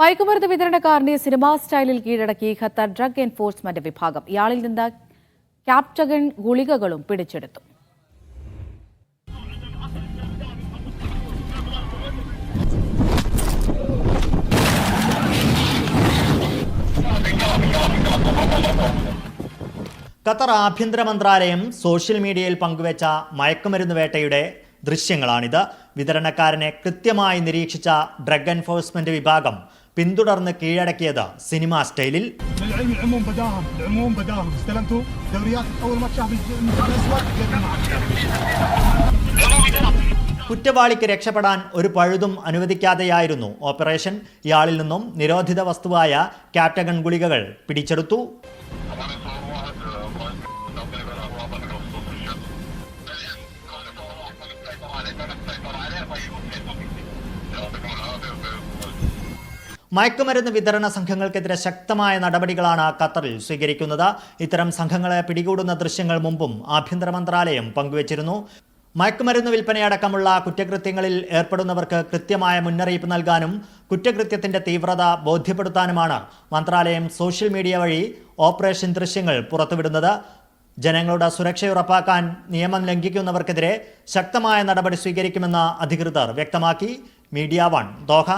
മയക്കുമരുന്ന് വിതരണക്കാരനെ സിനിമാ സ്റ്റൈലിൽ കീഴടക്കി ഖത്തർ ഡ്രഗ് എൻഫോഴ്സ്മെന്റ് വിഭാഗം. ഇയാളിൽ നിന്ന് ക്യാപ്റ്റഗൺ ഗുളികകളും പിടിച്ചെടുത്തു. ഖത്തർ ആഭ്യന്തര മന്ത്രാലയം സോഷ്യൽ മീഡിയയിൽ പങ്കുവച്ച മയക്കുമരുന്ന് വേട്ടയുടെ ദൃശ്യങ്ങളാണിത്. വിതരണക്കാരനെ കൃത്യമായി നിരീക്ഷിച്ച ഡ്രഗ് എൻഫോഴ്സ്മെന്റ് വിഭാഗം പിന്തുടർന്ന് കീഴടക്കിയത് സിനിമാ സ്റ്റൈലിൽ. കുറ്റവാളിക്ക് രക്ഷപ്പെടാൻ ഒരു പഴുതും അനുവദിക്കാതെയായിരുന്നു ഓപ്പറേഷൻ. ഇയാളിൽ നിന്നും നിരോധിത വസ്തുവായ ക്യാപ്റ്റഗൺ ഗുളികകൾ പിടിച്ചെടുത്തു. മയക്കുമരുന്ന് വിതരണ സംഘങ്ങൾക്കെതിരെ ശക്തമായ നടപടികളാണ് ഖത്തറിൽ സ്വീകരിക്കുന്നത്. ഇത്തരം സംഘങ്ങളെ പിടികൂടുന്ന ദൃശ്യങ്ങൾ മുമ്പും ആഭ്യന്തര മന്ത്രാലയം പങ്കുവച്ചിരുന്നു. മയക്കുമരുന്ന് വിൽപ്പനയടക്കമുള്ള കുറ്റകൃത്യങ്ങളിൽ ഏർപ്പെടുന്നവർക്ക് കൃത്യമായ മുന്നറിയിപ്പ് നൽകാനും കുറ്റകൃത്യത്തിന്റെ തീവ്രത ബോധ്യപ്പെടുത്താനുമാണ് മന്ത്രാലയം സോഷ്യൽ മീഡിയ വഴി ഓപ്പറേഷൻ ദൃശ്യങ്ങൾ പുറത്തുവിടുന്നത്. ജനങ്ങളുടെ സുരക്ഷ ഉറപ്പാക്കാൻ നിയമം ലംഘിക്കുന്നവർക്കെതിരെ ശക്തമായ നടപടി സ്വീകരിക്കുമെന്ന് അധികൃതർ വ്യക്തമാക്കി. Media one Doha.